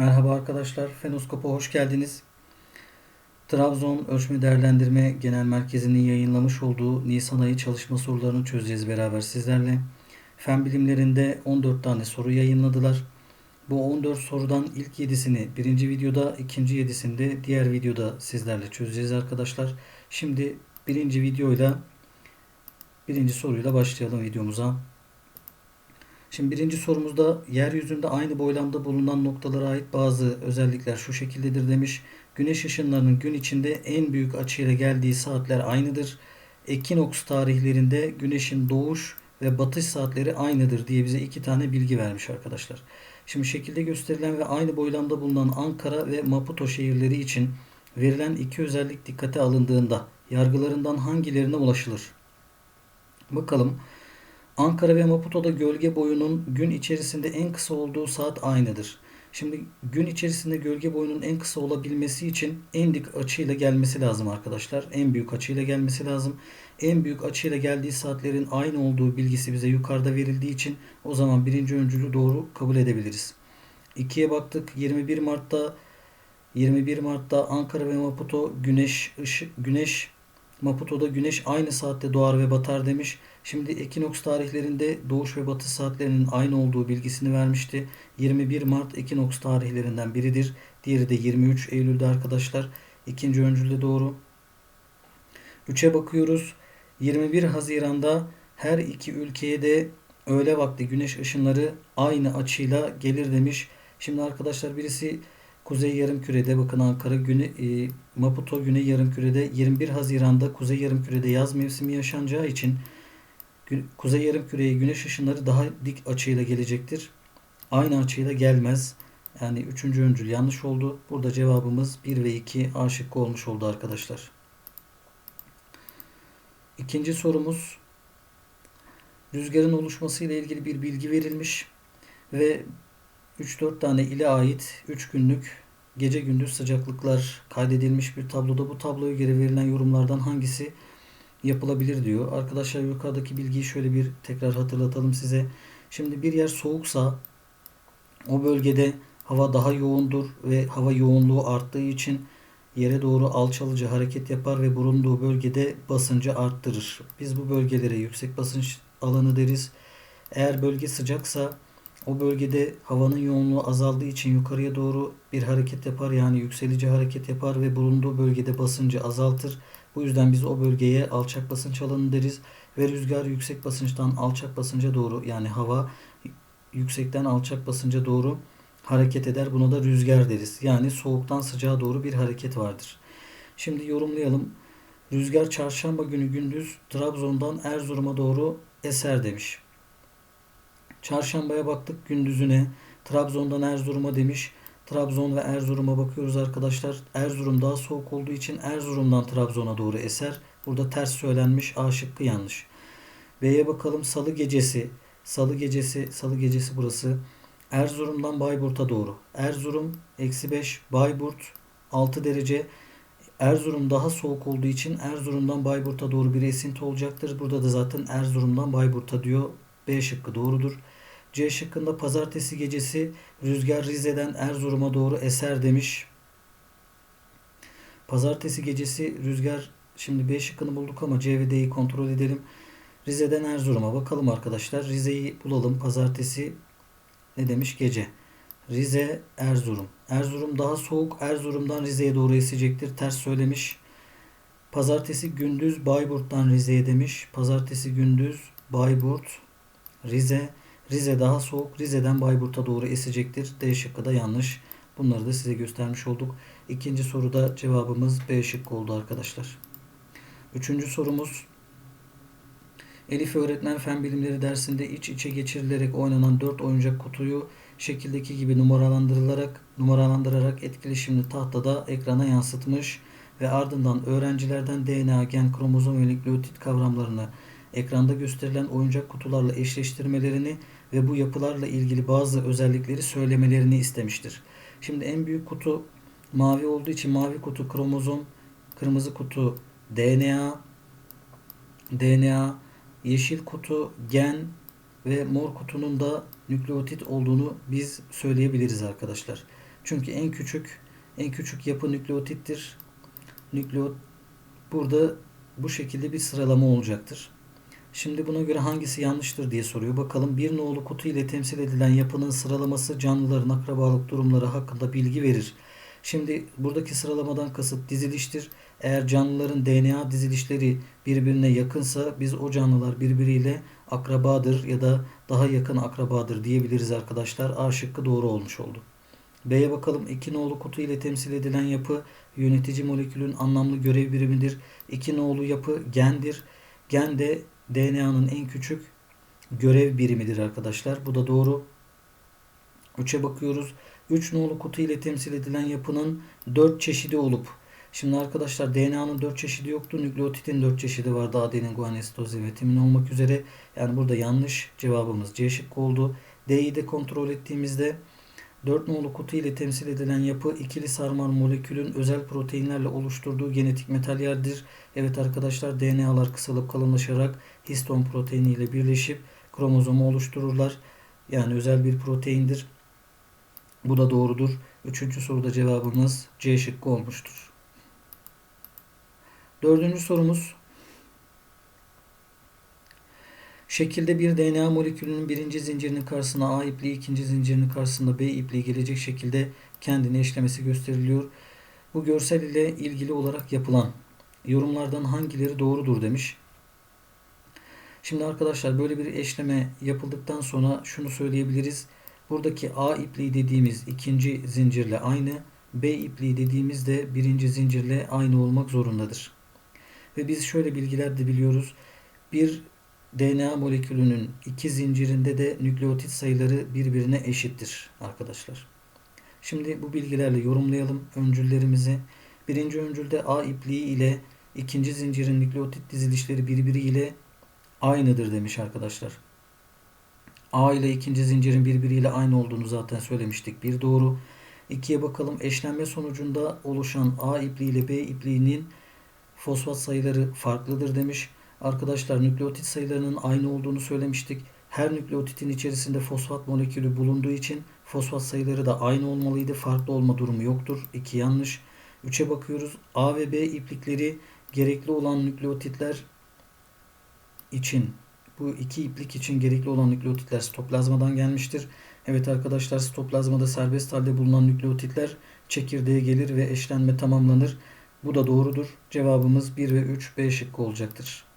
Merhaba arkadaşlar, Fenoskop'a hoş geldiniz. Trabzon Ölçme Değerlendirme Genel Merkezi'nin yayınlamış olduğu Nisan ayı çalışma sorularını çözeceğiz beraber sizlerle. Fen bilimlerinde 14 tane soru yayınladılar. Bu 14 sorudan ilk 7'sini birinci videoda, ikinci 7'sini de diğer videoda sizlerle çözeceğiz arkadaşlar. Şimdi birinci videoyla, birinci soruyla başlayalım videomuza. Şimdi birinci sorumuzda yeryüzünde aynı boylamda bulunan noktalara ait bazı özellikler şu şekildedir demiş. Güneş ışınlarının gün içinde en büyük açıyla geldiği saatler aynıdır. Ekinoks tarihlerinde güneşin doğuş ve batış saatleri aynıdır diye bize iki tane bilgi vermiş arkadaşlar. Şimdi şekilde gösterilen ve aynı boylamda bulunan Ankara ve Maputo şehirleri için verilen iki özellik dikkate alındığında yargılarından hangilerine ulaşılır? Bakalım. Ankara ve Maputo'da gölge boyunun gün içerisinde en kısa olduğu saat aynıdır. Şimdi gün içerisinde gölge boyunun en kısa olabilmesi için en dik açıyla gelmesi lazım arkadaşlar. En büyük açıyla gelmesi lazım. En büyük açıyla geldiği saatlerin aynı olduğu bilgisi bize yukarıda verildiği için o zaman birinci öncülü doğru kabul edebiliriz. 2'ye baktık. 21 Mart'ta 21 Mart'ta Ankara ve Maputo güneş ışık güneş Maputo'da güneş aynı saatte doğar ve batar demiş. Şimdi ekinoks tarihlerinde doğuş ve batış saatlerinin aynı olduğu bilgisini vermişti. 21 Mart ekinoks tarihlerinden biridir. Diğeri de 23 Eylül'de arkadaşlar. İkinci öncülde doğru. 3'e bakıyoruz. 21 Haziran'da her iki ülkeye de öğle vakti güneş ışınları aynı açıyla gelir demiş. Şimdi arkadaşlar birisi Kuzey Yarımküre'de bakın Ankara güne, e, Maputo Güney Yarımküre'de 21 Haziran'da Kuzey Yarımküre'de yaz mevsimi yaşanacağı için Kuzey Yarımküre'ye güneş ışınları daha dik açıyla gelecektir. Aynı açıyla gelmez. Yani üçüncü öncül yanlış oldu. Burada cevabımız 1 ve 2 A şıkkı olmuş oldu arkadaşlar. İkinci sorumuz rüzgarın oluşması ile ilgili bir bilgi verilmiş ve 3-4 tane ile ait 3 günlük gece gündüz sıcaklıklar kaydedilmiş bir tabloda. Bu tabloya göre verilen yorumlardan hangisi yapılabilir diyor. Arkadaşlar yukarıdaki bilgiyi şöyle bir tekrar hatırlatalım size. Şimdi bir yer soğuksa o bölgede hava daha yoğundur ve hava yoğunluğu arttığı için yere doğru alçalıcı hareket yapar ve bulunduğu bölgede basıncı arttırır. Biz bu bölgelere yüksek basınç alanı deriz. Eğer bölge sıcaksa o bölgede havanın yoğunluğu azaldığı için yukarıya doğru bir hareket yapar yani yükselici hareket yapar ve bulunduğu bölgede basıncı azaltır. Bu yüzden biz o bölgeye alçak basınç alanı deriz ve rüzgar yüksek basınçtan alçak basınca doğru yani hava yüksekten alçak basınca doğru hareket eder. Buna da rüzgar deriz. Yani soğuktan sıcağa doğru bir hareket vardır. Şimdi yorumlayalım. Rüzgar çarşamba günü gündüz Trabzon'dan Erzurum'a doğru eser demiş. Çarşambaya baktık gündüzüne. Trabzon'dan Erzurum'a demiş. Trabzon ve Erzurum'a bakıyoruz arkadaşlar. Erzurum daha soğuk olduğu için Erzurum'dan Trabzon'a doğru eser. Burada ters söylenmiş A şıkkı yanlış. B'ye bakalım salı gecesi. Salı gecesi, salı gecesi burası. Erzurum'dan Bayburt'a doğru. Erzurum eksi 5, Bayburt 6 derece. Erzurum daha soğuk olduğu için Erzurum'dan Bayburt'a doğru bir esinti olacaktır. Burada da zaten Erzurum'dan Bayburt'a diyor. B şıkkı doğrudur. C şıkkında pazartesi gecesi rüzgar Rize'den Erzurum'a doğru eser demiş. Pazartesi gecesi rüzgar şimdi B şıkkını bulduk ama C ve D'yi kontrol edelim. Rize'den Erzurum'a bakalım arkadaşlar. Rize'yi bulalım. Pazartesi ne demiş? Gece. Rize, Erzurum. Erzurum daha soğuk. Erzurum'dan Rize'ye doğru esecektir. Ters söylemiş. Pazartesi gündüz Bayburt'tan Rize'ye demiş. Pazartesi gündüz Bayburt, Rize. Rize daha soğuk. Rize'den Bayburt'a doğru esecektir. D şıkkı da yanlış. Bunları da size göstermiş olduk. İkinci soruda cevabımız B şıkkı oldu arkadaşlar. Üçüncü sorumuz Elif öğretmen fen bilimleri dersinde iç içe geçirilerek oynanan 4 oyuncak kutuyu şekildeki gibi numaralandırılarak numaralandırarak etkileşimli tahtada ekrana yansıtmış ve ardından öğrencilerden DNA, gen, kromozom ve nükleotit kavramlarını ekranda gösterilen oyuncak kutularla eşleştirmelerini ve bu yapılarla ilgili bazı özellikleri söylemelerini istemiştir. Şimdi en büyük kutu mavi olduğu için mavi kutu kromozom, kırmızı kutu DNA, DNA, yeşil kutu gen ve mor kutunun da nükleotit olduğunu biz söyleyebiliriz arkadaşlar. Çünkü en küçük en küçük yapı nükleotittir. Nükleot burada bu şekilde bir sıralama olacaktır. Şimdi buna göre hangisi yanlıştır diye soruyor. Bakalım bir nolu kutu ile temsil edilen yapının sıralaması canlıların akrabalık durumları hakkında bilgi verir. Şimdi buradaki sıralamadan kasıt diziliştir. Eğer canlıların DNA dizilişleri birbirine yakınsa biz o canlılar birbiriyle akrabadır ya da daha yakın akrabadır diyebiliriz arkadaşlar. A şıkkı doğru olmuş oldu. B'ye bakalım. İki nolu kutu ile temsil edilen yapı yönetici molekülün anlamlı görev birimidir. İki nolu yapı gendir. Gen de DNA'nın en küçük görev birimidir arkadaşlar. Bu da doğru. 3'e bakıyoruz. 3 nolu kutu ile temsil edilen yapının 4 çeşidi olup Şimdi arkadaşlar DNA'nın 4 çeşidi yoktu. Nükleotitin 4 çeşidi vardı. Adenin, guanin, sitozin ve timin olmak üzere. Yani burada yanlış cevabımız C şıkkı oldu. D'yi de kontrol ettiğimizde 4 nolu kutu ile temsil edilen yapı ikili sarmal molekülün özel proteinlerle oluşturduğu genetik materyaldir. Evet arkadaşlar DNA'lar kısalıp kalınlaşarak histon proteini ile birleşip kromozomu oluştururlar. Yani özel bir proteindir. Bu da doğrudur. Üçüncü soruda cevabımız C şıkkı olmuştur. Dördüncü sorumuz. Şekilde bir DNA molekülünün birinci zincirinin karşısına A ipliği, ikinci zincirinin karşısında B ipliği gelecek şekilde kendini eşlemesi gösteriliyor. Bu görsel ile ilgili olarak yapılan yorumlardan hangileri doğrudur demiş. Şimdi arkadaşlar böyle bir eşleme yapıldıktan sonra şunu söyleyebiliriz. Buradaki A ipliği dediğimiz ikinci zincirle aynı, B ipliği dediğimiz de birinci zincirle aynı olmak zorundadır. Ve biz şöyle bilgiler de biliyoruz. Bir DNA molekülünün iki zincirinde de nükleotit sayıları birbirine eşittir arkadaşlar. Şimdi bu bilgilerle yorumlayalım öncüllerimizi. Birinci öncülde A ipliği ile ikinci zincirin nükleotit dizilişleri birbiriyle aynıdır demiş arkadaşlar. A ile ikinci zincirin birbiriyle aynı olduğunu zaten söylemiştik. Bir doğru. İkiye bakalım. Eşlenme sonucunda oluşan A ipliği ile B ipliğinin fosfat sayıları farklıdır demiş. Arkadaşlar nükleotit sayılarının aynı olduğunu söylemiştik. Her nükleotitin içerisinde fosfat molekülü bulunduğu için fosfat sayıları da aynı olmalıydı. Farklı olma durumu yoktur. 2 yanlış. 3'e bakıyoruz. A ve B iplikleri gerekli olan nükleotitler için bu iki iplik için gerekli olan nükleotitler sitoplazmadan gelmiştir. Evet arkadaşlar sitoplazmada serbest halde bulunan nükleotitler çekirdeğe gelir ve eşlenme tamamlanır. Bu da doğrudur. Cevabımız 1 ve 3 B şıkkı olacaktır.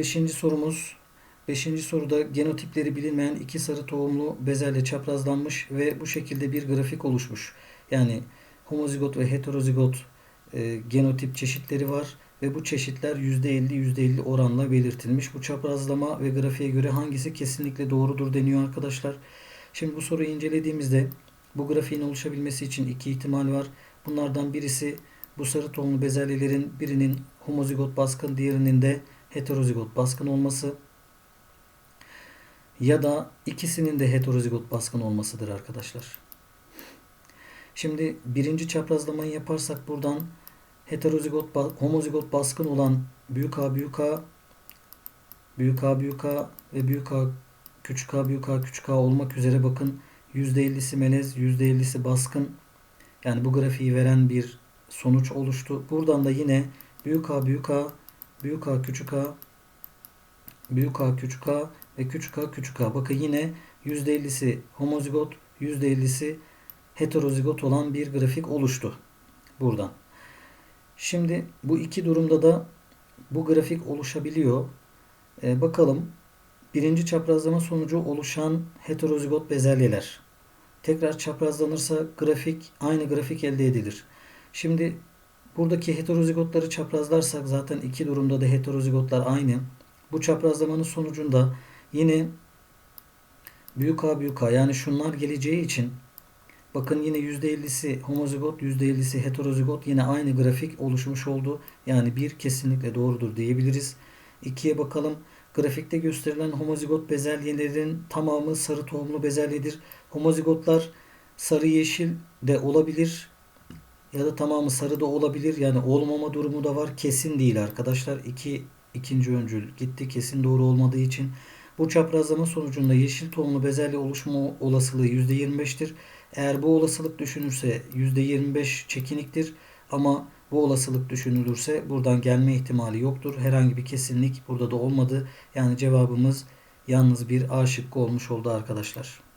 Beşinci sorumuz. Beşinci soruda genotipleri bilinmeyen iki sarı tohumlu bezelye çaprazlanmış ve bu şekilde bir grafik oluşmuş. Yani homozigot ve heterozigot e, genotip çeşitleri var ve bu çeşitler %50 %50 oranla belirtilmiş. Bu çaprazlama ve grafiğe göre hangisi kesinlikle doğrudur deniyor arkadaşlar. Şimdi bu soruyu incelediğimizde bu grafiğin oluşabilmesi için iki ihtimal var. Bunlardan birisi bu sarı tonlu bezelyelerin birinin homozigot baskın diğerinin de heterozigot baskın olması ya da ikisinin de heterozigot baskın olmasıdır arkadaşlar. Şimdi birinci çaprazlamayı yaparsak buradan heterozigot homozigot baskın olan büyük A büyük A büyük A büyük A ve büyük A küçük A büyük A küçük A olmak üzere bakın %50'si melez %50'si baskın yani bu grafiği veren bir sonuç oluştu. Buradan da yine büyük A büyük A büyük A küçük A büyük A küçük A ve küçük A küçük A. Bakın yine %50'si homozigot %50'si heterozigot olan bir grafik oluştu. Buradan. Şimdi bu iki durumda da bu grafik oluşabiliyor. Ee, bakalım birinci çaprazlama sonucu oluşan heterozigot bezelyeler. Tekrar çaprazlanırsa grafik aynı grafik elde edilir. Şimdi buradaki heterozigotları çaprazlarsak zaten iki durumda da heterozigotlar aynı. Bu çaprazlamanın sonucunda yine büyük A büyük A yani şunlar geleceği için bakın yine %50'si homozigot %50'si heterozigot yine aynı grafik oluşmuş oldu. Yani bir kesinlikle doğrudur diyebiliriz. İkiye bakalım. Grafikte gösterilen homozigot bezelyelerin tamamı sarı tohumlu bezelyedir. Homozigotlar sarı yeşil de olabilir ya da tamamı sarı da olabilir. Yani olmama durumu da var. Kesin değil arkadaşlar. İki ikinci öncül gitti. Kesin doğru olmadığı için Bu çaprazlama sonucunda yeşil tonlu bezelye oluşma olasılığı %25'tir. Eğer bu olasılık düşünürse %25 çekiniktir ama bu olasılık düşünülürse buradan gelme ihtimali yoktur. Herhangi bir kesinlik burada da olmadı. Yani cevabımız yalnız bir A şıkkı olmuş oldu arkadaşlar.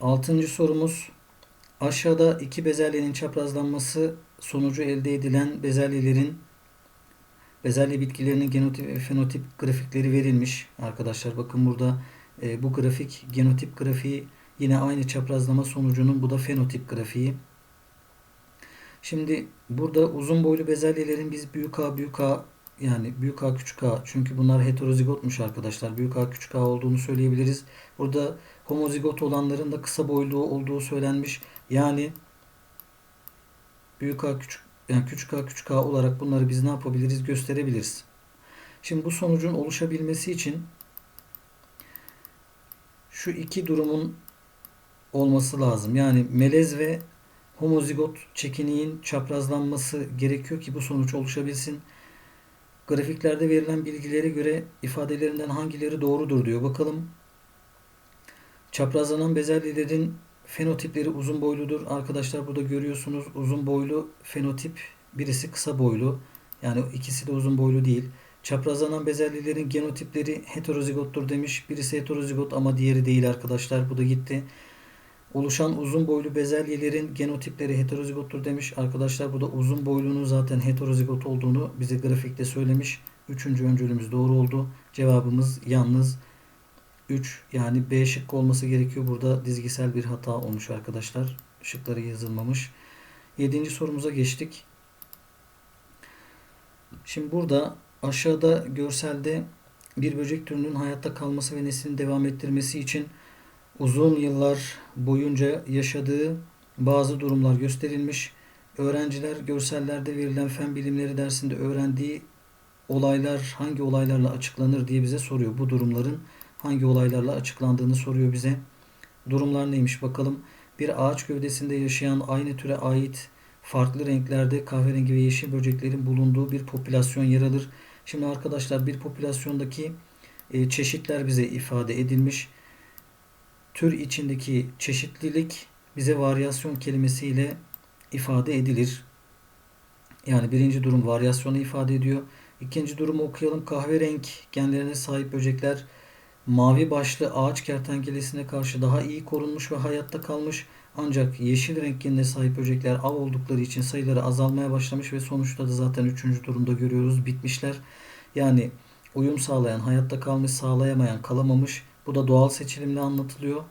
Altıncı sorumuz aşağıda iki bezelyenin çaprazlanması sonucu elde edilen bezelyelerin bezelye bitkilerinin genotip ve fenotip grafikleri verilmiş. Arkadaşlar bakın burada e, bu grafik genotip grafiği yine aynı çaprazlama sonucunun bu da fenotip grafiği. Şimdi burada uzun boylu bezelyelerin biz büyük A büyük A yani büyük A küçük A çünkü bunlar heterozigotmuş arkadaşlar. Büyük A küçük A olduğunu söyleyebiliriz. Burada homozigot olanların da kısa boylu olduğu söylenmiş. Yani büyük A küçük yani küçük A küçük A olarak bunları biz ne yapabiliriz gösterebiliriz. Şimdi bu sonucun oluşabilmesi için şu iki durumun olması lazım. Yani melez ve homozigot çekiniğin çaprazlanması gerekiyor ki bu sonuç oluşabilsin. Grafiklerde verilen bilgilere göre ifadelerinden hangileri doğrudur diyor. Bakalım. Çaprazlanan bezelyelerin fenotipleri uzun boyludur. Arkadaşlar burada görüyorsunuz uzun boylu fenotip birisi kısa boylu. Yani ikisi de uzun boylu değil. Çaprazlanan bezelyelerin genotipleri heterozigottur demiş. Birisi heterozigot ama diğeri değil arkadaşlar. Bu da gitti. Oluşan uzun boylu bezelyelerin genotipleri heterozigottur demiş. Arkadaşlar bu da uzun boylunun zaten heterozigot olduğunu bize grafikte söylemiş. Üçüncü öncülümüz doğru oldu. Cevabımız yalnız 3 yani B şıkkı olması gerekiyor. Burada dizgisel bir hata olmuş arkadaşlar. Şıkları yazılmamış. Yedinci sorumuza geçtik. Şimdi burada aşağıda görselde bir böcek türünün hayatta kalması ve neslini devam ettirmesi için uzun yıllar boyunca yaşadığı bazı durumlar gösterilmiş. Öğrenciler görsellerde verilen fen bilimleri dersinde öğrendiği olaylar hangi olaylarla açıklanır diye bize soruyor. Bu durumların hangi olaylarla açıklandığını soruyor bize. Durumlar neymiş bakalım. Bir ağaç gövdesinde yaşayan aynı türe ait farklı renklerde kahverengi ve yeşil böceklerin bulunduğu bir popülasyon yer alır. Şimdi arkadaşlar bir popülasyondaki e, çeşitler bize ifade edilmiş. Tür içindeki çeşitlilik bize varyasyon kelimesiyle ifade edilir. Yani birinci durum varyasyonu ifade ediyor. İkinci durumu okuyalım. Kahverenk genlerine sahip böcekler mavi başlı ağaç kertenkelesine karşı daha iyi korunmuş ve hayatta kalmış. Ancak yeşil renk genine sahip böcekler av oldukları için sayıları azalmaya başlamış ve sonuçta da zaten üçüncü durumda görüyoruz bitmişler. Yani uyum sağlayan, hayatta kalmış, sağlayamayan, kalamamış. Bu da doğal seçilimle anlatılıyor.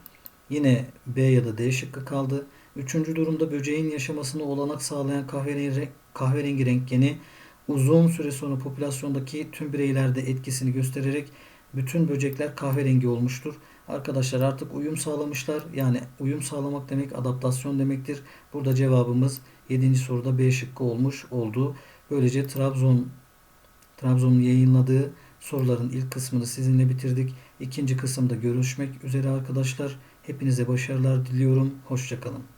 Yine B ya da D şıkkı kaldı. Üçüncü durumda böceğin yaşamasını olanak sağlayan kahverengi, kahverengi renk uzun süre sonra popülasyondaki tüm bireylerde etkisini göstererek bütün böcekler kahverengi olmuştur. Arkadaşlar artık uyum sağlamışlar. Yani uyum sağlamak demek adaptasyon demektir. Burada cevabımız 7. soruda B şıkkı olmuş oldu. Böylece Trabzon Trabzon'un yayınladığı soruların ilk kısmını sizinle bitirdik. İkinci kısımda görüşmek üzere arkadaşlar. Hepinize başarılar diliyorum. Hoşçakalın.